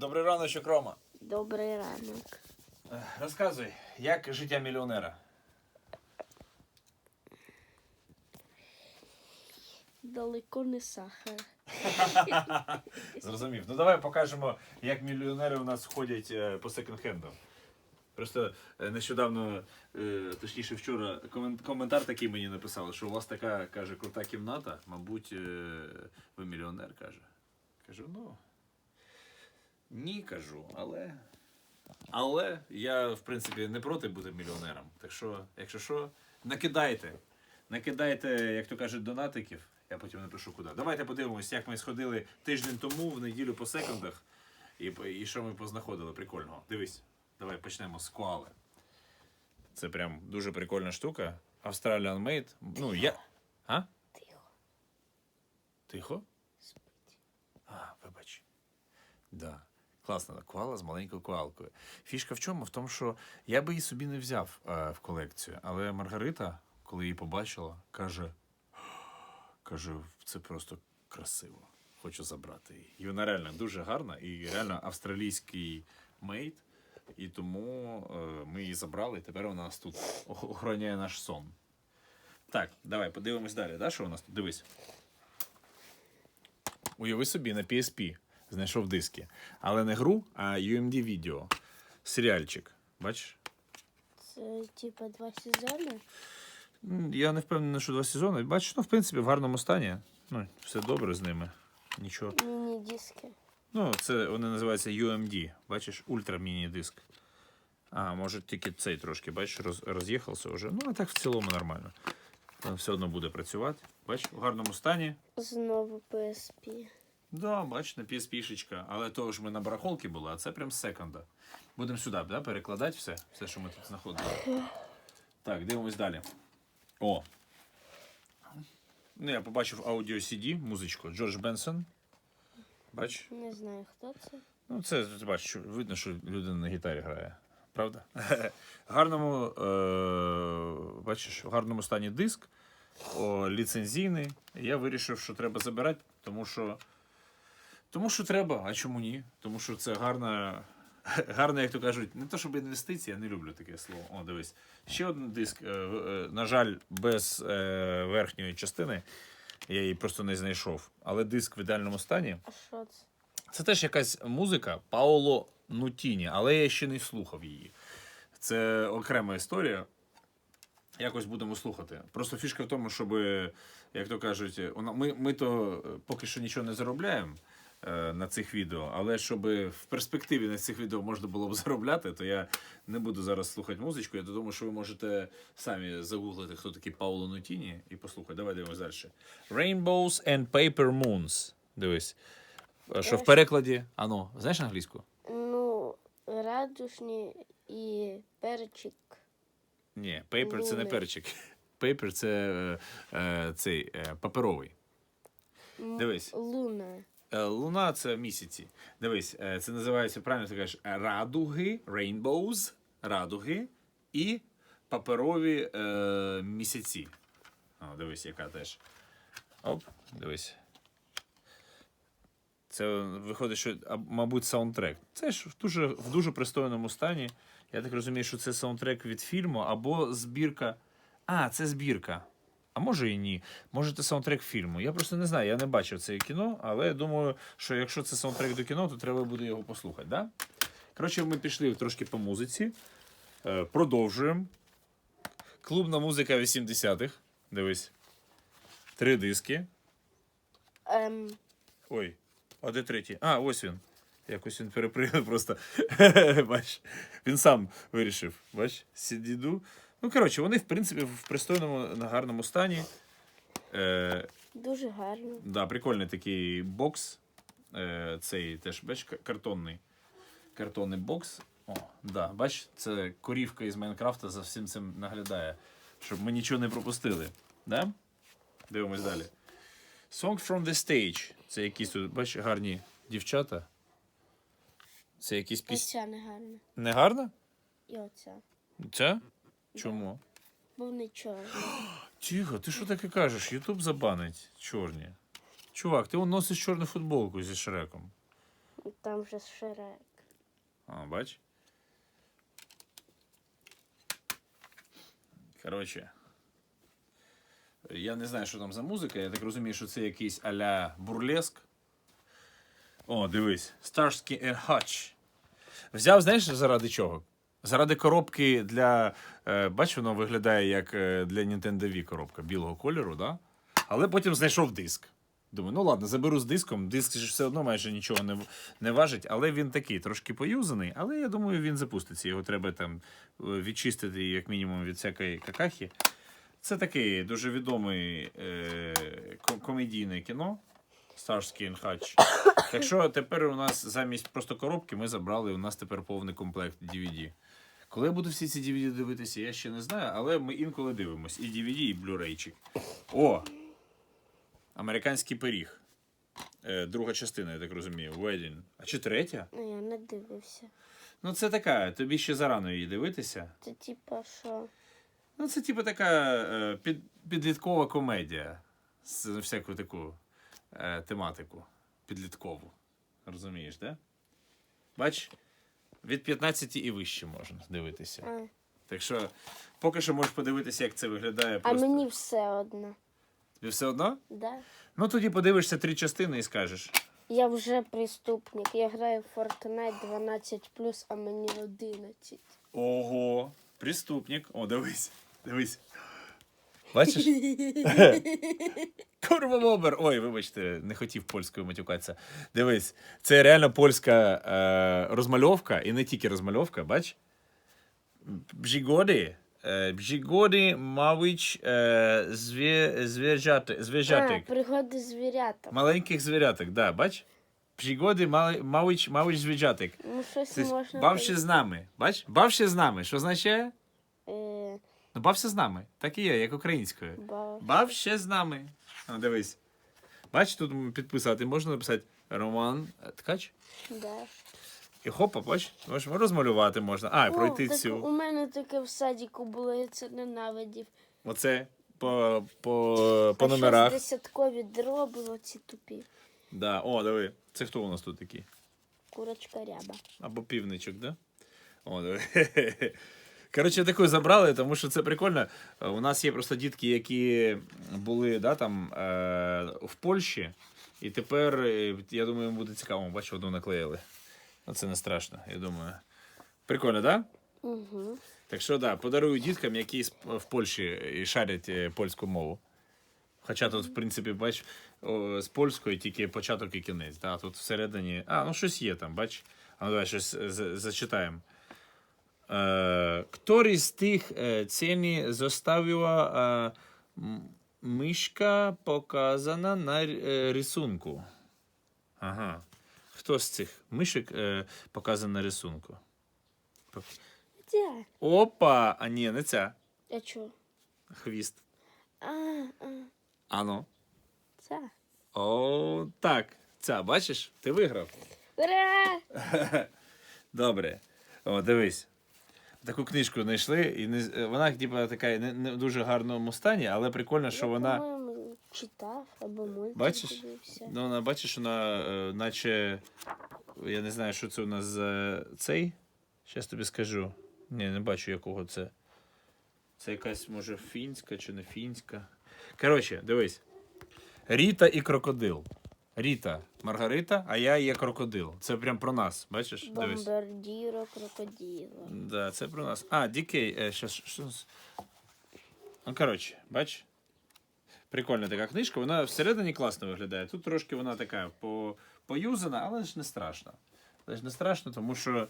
Добрий раночок, Рома. Добрий ранок. Е, Розказуй, як життя мільйонера? Далеко не сахар. Зрозумів. Ну давай покажемо, як мільйонери у нас ходять е, по секонд-хендам. Просто е, нещодавно, точніше вчора, коментар такий мені написали, що у вас така каже крута кімната, мабуть, ви мільйонер каже. Кажу, ну. Ні, кажу, але. Але я, в принципі, не проти бути мільйонером. Так що, якщо що, накидайте. Накидайте, як то кажуть, донатиків. Я потім напишу куди. Давайте подивимось, як ми сходили тиждень тому в неділю по секундах. І, і що ми познаходили прикольного. Дивись, давай почнемо з коали. Це прям дуже прикольна штука. Australian Made. Ну, я. А? Тихо. Тихо? Спить. А, вибач. Да. Класна коала з маленькою коалкою. Фішка в чому? В тому, що я би її собі не взяв е, в колекцію, але Маргарита, коли її побачила, каже: каже, це просто красиво. Хочу забрати її. І вона реально дуже гарна і реально австралійський мейд. І тому е, ми її забрали, і тепер вона нас тут охороняє наш сон. Так, давай подивимось далі. Да, що у нас тут? Дивись. Уяви собі на PSP знайшов диски. Але не гру, а UMD відео. Серіальчик. Бачиш? Це типа два сезони. Я не впевнений, що два сезони. Бачиш, ну, в принципі, в гарному стані. Ну, все добре з ними. Нічого. Міні-диски. Ну, це вони називаються UMD. Бачиш, ультра міні-диск. А, може тільки цей трошки, бачиш, роз, роз'їхався вже. Ну, а так в цілому нормально. Він все одно буде працювати. Бачиш, в гарному стані. Знову PSP. Да, бач, на PSP-шечка. Але то ж ми на барахолці були, а це прям секонда. Будемо сюди, да, перекладати все, все, що ми тут знаходили. Так, дивимось далі. О. Ну, я побачив аудіо CD, музичку. Джордж Бенсон. Бач? Не знаю, хто це. Ну, це бачиш, видно, що людина на гітарі грає. Правда? гарному, е, бачиш, в гарному стані диск, о, ліцензійний. Я вирішив, що треба забирати, тому що. Тому що треба, а чому ні? Тому що це гарна, гарна, як то кажуть, не то щоб інвестиція, я не люблю таке слово. О, дивись. Ще один диск, е, е, на жаль, без е, верхньої частини. Я її просто не знайшов. Але диск в ідеальному стані. А що це? Це теж якась музика Паоло Нутіні, але я ще не слухав її. Це окрема історія. Якось будемо слухати. Просто фішка в тому, щоб, як то кажуть, ми, ми то поки що нічого не заробляємо на цих відео, але щоб в перспективі на цих відео можна було б заробляти, то я не буду зараз слухати музичку. Я думаю, що ви можете самі загуглити, хто такий Пауло Нутіні, і послухати. Давай дивимось далі. Rainbows and Paper Moons. Дивись. Е, Що в перекладі? Ану, знаєш англійську? Ну, радужні і перчик. Ні, paper це не перчик. Paper це е, е, цей е, паперовий. Дивись. Луна. Е, Луна це місяці. Дивись, е, це називається правильно ти кажеш радуги, rainbows, радуги і паперові е, місяці. О, дивись, яка теж. Оп, дивись. Це виходить, що, мабуть, саундтрек. Це ж в дуже, в дуже пристойному стані. Я так розумію, що це саундтрек від фільму або збірка. А, це збірка. А може і ні. Може, це саундтрек фільму. Я просто не знаю, я не бачив це кіно, але я думаю, що якщо це саундтрек до кіно, то треба буде його послухати. Да? Коротше, ми пішли трошки по музиці. Е, продовжуємо. Клубна музика 80-х. Дивись. Три диски. Ем, Ой, а де третій? А, ось він. Якось він перепригнув просто. Бач, він сам вирішив. Бач, сідіду. Ну, коротше, вони, в принципі, в пристойному, на гарному стані. Е, дуже гарно. да, прикольний такий бокс. Е, цей теж, бач, к- картонний. Картонний бокс. О, да, бач, це корівка із Майнкрафта за всім цим наглядає, щоб ми нічого не пропустили. Да? Дивимось далі. Song from the stage. Це якісь тут, бач, гарні дівчата. Це якісь пісні. Оця не гарна. Не гарна? І оця. Це? Чому? Бо вони чорні. Тихо, ти що таке кажеш? Ютуб забанить чорні. Чувак, ти он носиш чорну футболку зі Шреком. там же Шрек. А, бач. Коротше. Я не знаю, що там за музика. Я так розумію, що це якийсь а-ля бурлеск. О, дивись. Starsky and Hutch. Взяв, знаєш, заради чого? Заради коробки для. Е, бач, воно виглядає як е, для Nintendo Wii коробка білого кольору, да? але потім знайшов диск. Думаю, ну ладно, заберу з диском. Диск ж все одно майже нічого не, не важить, але він такий трошки поюзаний. Але я думаю, він запуститься. Його треба там е, відчистити, як мінімум, від всякої какахи. Це такий дуже відомий е, комедійне кіно. Starsky and. Так що тепер у нас замість просто коробки ми забрали, у нас тепер повний комплект DVD. Коли я буду всі ці DVD дивитися, я ще не знаю, але ми інколи дивимось. І DVD, і Blu-rayчик. О! Американський пиріг. Е, друга частина, я так розумію. Wedding. А чи третя? Ну, я не дивився. Ну, це така, тобі ще зарано її дивитися. Це типа що? Ну, це типу така е, під, підліткова комедія з всяку таку е, тематику підліткову. Розумієш, да? Бач, від 15 і вище можна дивитися. А, Так що, поки що можеш подивитися, як це виглядає. а мені все одно. Тобі все одно? Да? Ну тоді подивишся три частини і скажеш. Я вже преступник. Я граю в Fortnite 12 а мені 11. Ого, преступник. О, дивись. Дивись. Бачиш? Курва бобер. Ой, вибачте, не хотів польською матюкатися. Дивись, це реально польська е, розмальовка, і не тільки розмальовка, бач? Бжігоди. Е, Бжігоди, мавич, е, звє, звіржати, А, звіржатик. пригоди звірята. Маленьких звіряток, да, бач? Бжігоди, мали- мавич, мавич звіржатик. Ну, щось Це можна. бавши з нами. Бач? Бавши з нами. Що означає? Е, Ну, бався з нами. Так і є, як українською. бав... Бав ще з нами. А, дивись. Бач, тут підписати можна написати Роман Ткач. Да. І хопа, бач, можемо розмалювати можна. А, і пройти так цю. У мене таке в садіку було, я це ненавидів. Оце по, по, по а номерах. Щось десяткові дроби, оці тупі. Да. О, диви. Це хто у нас тут такий? Курочка ряба. Або півничок, да? О, диви. Коротше, таку забрали, тому що це прикольно. Е, У нас є просто дітки, які були да, там, е, в Польщі, і тепер, е, я думаю, їм буде цікаво. Бачу, одну наклеїли. Ну, це не страшно, я думаю. Прикольно, так? Да? Угу. Так що, да, подарую діткам, які в Польщі і шарять е, польську мову. Хоча тут, в принципі, бач, з польської тільки початок і кінець. Да? Тут всередині. А, ну щось є там, бач. А ну давай щось зачитаємо. Е, Ktorý з тих е, ціні zostawiła е, мишка показана на е, рисунку? Ага. Хто з цих мишек е, показаний на рисунку? Де? Опа! А ні, не ця. А чо? Хвіст. А, а, Ано. це. О, так. Ця, бачиш? Ти виграв. Ура! Добре. О, дивись. Таку книжку знайшли, і не, вона типу, така не, не в дуже гарному стані, але прикольно, що Я, вона. по-моєму, читав або мультик Бачиш? дивився. Ну, вона бачиш, вона е, наче. Я не знаю, що це у нас за цей. Щас тобі скажу. Ні, не бачу, якого це. Це якась, може, фінська чи не фінська. Коротше, дивись. Ріта і крокодил. Ріта Маргарита, а я є крокодил. Це прям про нас. Бачиш? Дивись. Бомбардіро крокодило. Да, це про нас. А, Дікей. Е, щас, що... з- Ну, коротше, бач. Прикольна така книжка, вона всередині класно виглядає. Тут трошки вона така по, поюзана, але ж не страшно. Але ж не страшно, тому що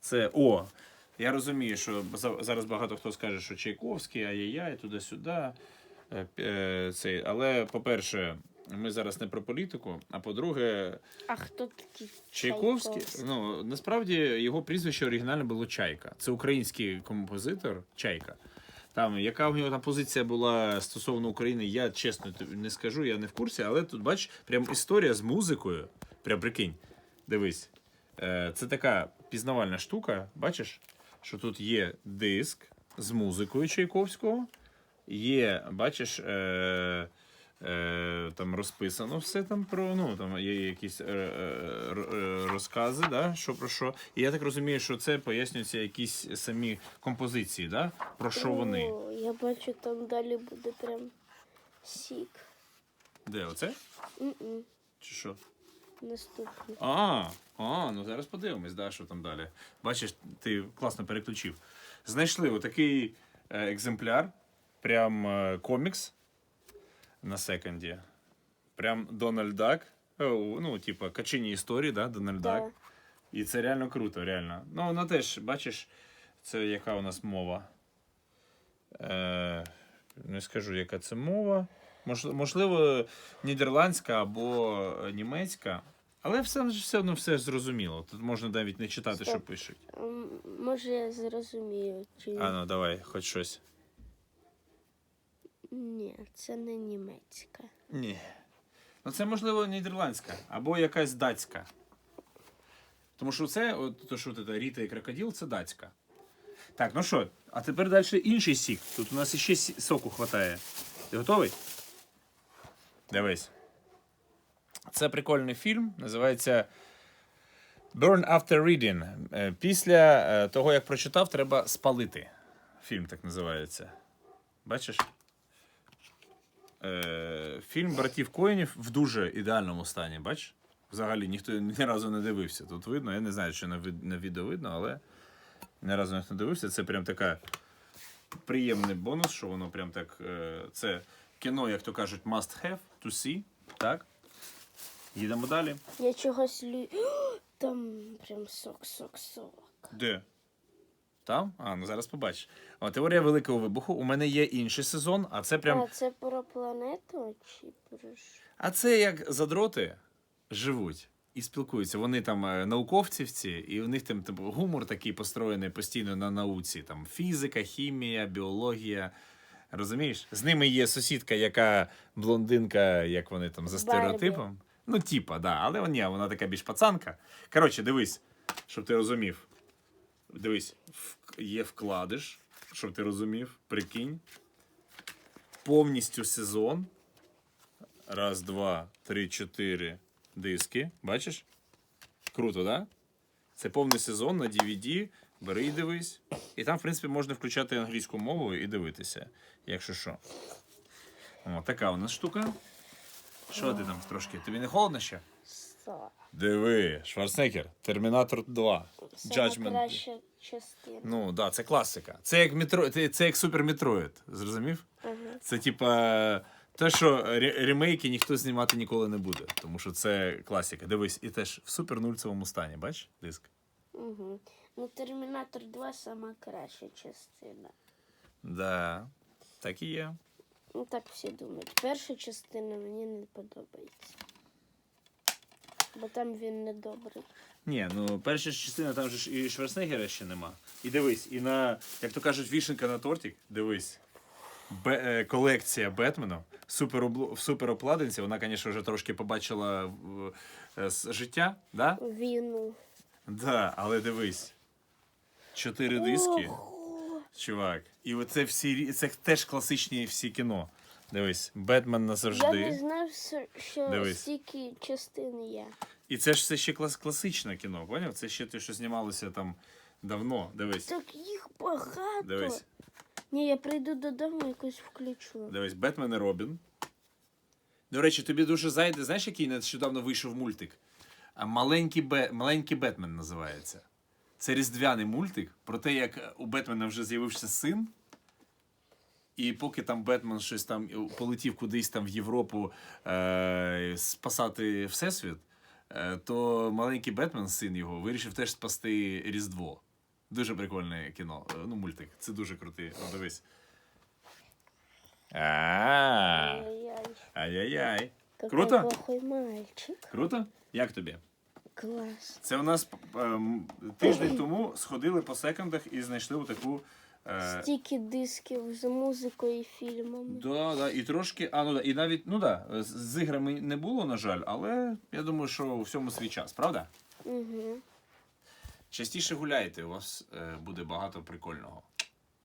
це. О! Я розумію, що за- зараз багато хто скаже, що Чайковський, ай-яй-яй, туди-сюди. Е, п- е, цей. Але, по-перше, ми зараз не про політику, а по-друге, А хто такий Чайковський, ну насправді його прізвище оригінально було Чайка. Це український композитор Чайка. Там, яка в нього там позиція була стосовно України, я чесно не скажу, я не в курсі, але тут, бач, прям історія з музикою. Прям прикинь, дивись. Е, Це така пізнавальна штука. Бачиш, що тут є диск з музикою Чайковського. Є, бачиш, е, Е, там розписано все там про ну там є якісь е, е, е, розкази, да, що про що. І я так розумію, що це пояснюються якісь самі композиції, да? про що вони. О, я бачу, там далі буде прям сік. Де оце? М-м, Чи що? Наступний. А, а, ну зараз подивимось, да, що там далі. Бачиш, ти класно переключив. Знайшли отакий е, екземпляр, прям е, комікс на секонді. Прям Дональд Дак. Е, Ну, типа, качині історії, да, Дональд Дак. Да. І це реально круто, реально. Ну, воно теж, бачиш, це яка у нас мова. Е, не скажу, яка це мова. Мож, можливо, нідерландська або німецька. Але все, все одно все зрозуміло. Тут можна навіть не читати, що пишуть. Може я зрозумію, чи А ну давай, хоч щось. Ні, це не німецька. Ні. Ну, це можливо нідерландська або якась датська. Тому що це, от, то, що це Ріта і крокодил, це датська. Так, ну що, а тепер далі інший сік. Тут у нас ще соку хватає. Ти готовий? Дивись. Це прикольний фільм, називається Burn After Reading. Е, Після е, того, як прочитав, треба спалити. Фільм так називається. Бачиш? Е, фільм братів Коїнів в дуже ідеальному стані, бачиш? Взагалі ніхто ні разу не дивився. Тут видно, я не знаю, чи на, вид- на відео видно, але ні разу ніхто не дивився. Це прям така приємний бонус, що воно прям так. Е, це кіно, як то кажуть, must have to see. Так? Їдемо далі. Я чогось лю... Там прям сок, сок, сок. Де? Там? А, ну зараз побачиш. О, теорія великого вибуху. У мене є інший сезон, а це прям. А це про планету чи про що? А це як задроти живуть і спілкуються. Вони там е, науковці і у них там типу, гумор такий построєний постійно на науці. Там фізика, хімія, біологія. Розумієш? З ними є сусідка, яка блондинка, як вони там за Барбі. Ну, типа, да, але ні, вона така більш пацанка. Коротше, дивись, щоб ти розумів. Дивись, є вкладиш, щоб ти розумів, прикинь. Повністю сезон. Раз, два, три, чотири диски. Бачиш? Круто, да? Це повний сезон на DVD. Бери і дивись. І там, в принципі, можна включати англійську мову і дивитися, якщо що. О, така у нас штука. Що ти там трошки? Тобі не холодно ще? Диви, Шварценеггер, Термінатор 2. Сама Judgment. краща частина. Ну, так, да, це класика. Це як метро, це, це як Супер Метроїд. Зрозумів? Ага. Це типа те, що ремейки ніхто знімати ніколи не буде, тому що це класика. Дивись, і теж в супернульцевому стані, бачиш диск? Угу. Ну, Термінатор 2 сама краща частина. Да, так і є. Ну так всі думають. Перша частина мені не подобається. Бо там він недобрий. Ні, ну перша частина там же ж і Шварценеггера ще нема. І дивись, і на, як то кажуть, вішенка на тортик, дивись. Бе, е, колекція Бетмена супер в суперобкладинці. Вона, звісно, вже трошки побачила в- е, з життя, да? Війну. Да, але дивись. Чотири диски. Чувак. І оце всі рі- це теж класичні всі кіно. Дивись, Бетмен Я не назавжди. знав, що- Дивись. стільки частин є. І це ж все ще клас- класичне кіно, поняв? Це ще те, що знімалося там давно. Дивись. Так їх багато. Дивись. Ні, я прийду додому якось включу. Дивись, Бетмен і Робін. До речі, тобі дуже зайде. Знаєш, який нещодавно вийшов мультик? А маленький, Бе... маленький Бетмен називається. Це різдвяний мультик про те, як у Бетмена вже з'явився син. І поки там Бетмен щось там полетів кудись там в Європу е- спасати Всесвіт, е- то маленький Бетмен, син його, вирішив теж спасти Різдво. Дуже прикольне кіно. Е, Ну, мультик. Це дуже крутий. Ну, дивись. Ай-яй. Ай-яй-яй. Круто? плохой мальчик. Круто? Як тобі? Клас. Це у нас ем, тиждень тому сходили по секондах і знайшли таку. Е, Стільки дисків з музикою і фільмами. да, да, і трошки. А, ну да, і навіть, ну да, з, з іграми не було, на жаль, але я думаю, що у всьому свій час, правда? Угу. Частіше гуляйте, у вас е, буде багато прикольного.